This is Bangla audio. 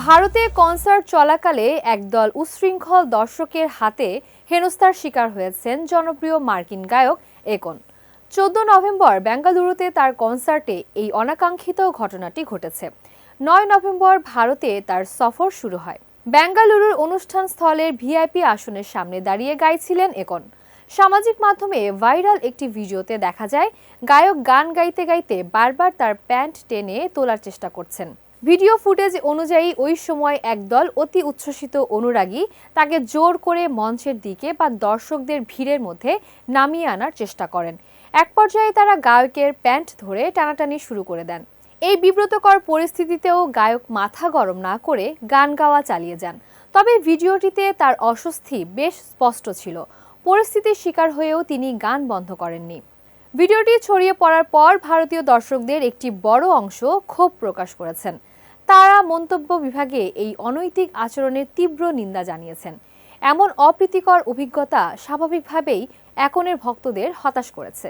ভারতে কনসার্ট চলাকালে একদল উচ্ছৃঙ্খল দর্শকের হাতে হেনস্থার শিকার হয়েছেন জনপ্রিয় মার্কিন গায়ক একন চোদ্দ নভেম্বর বেঙ্গালুরুতে তার কনসার্টে এই অনাকাঙ্ক্ষিত ঘটনাটি ঘটেছে। নয় নভেম্বর ভারতে তার সফর শুরু হয়। বেঙ্গালুরুর অনুষ্ঠান স্থলের ভিআইপি আসনের সামনে দাঁড়িয়ে গাইছিলেন একন সামাজিক মাধ্যমে ভাইরাল একটি ভিডিওতে দেখা যায়, গায়ক গান গাইতে গাইতে বারবার তার প্যান্ট টেনে তোলার চেষ্টা করছেন। ভিডিও ফুটেজ অনুযায়ী ওই সময় একদল অতি উচ্ছ্বসিত অনুরাগী তাকে জোর করে মঞ্চের দিকে বা দর্শকদের ভিড়ের মধ্যে নামিয়ে আনার চেষ্টা করেন। এক পর্যায়ে তারা গায়কের প্যান্ট ধরে টানাটানি শুরু করে দেন। এই বিব্রতকর পরিস্থিতিতেও গায়ক মাথা গরম না করে গান গাওয়া চালিয়ে যান। তবে ভিডিওটিতে তার অস্বস্তি বেশ স্পষ্ট ছিল। পরিস্থিতির শিকার হয়েও তিনি গান বন্ধ করেননি। ভিডিওটি ছড়িয়ে পড়ার পর ভারতীয় দর্শকদের একটি বড় অংশ ক্ষোভ প্রকাশ করেছেন। তারা মন্তব্য বিভাগে এই অনৈতিক আচরণের তীব্র নিন্দা জানিয়েছেন। এমন অপ্রীতিকর অভিজ্ঞতা স্বাভাবিকভাবেই একনের ভক্তদের হতাশ করেছে।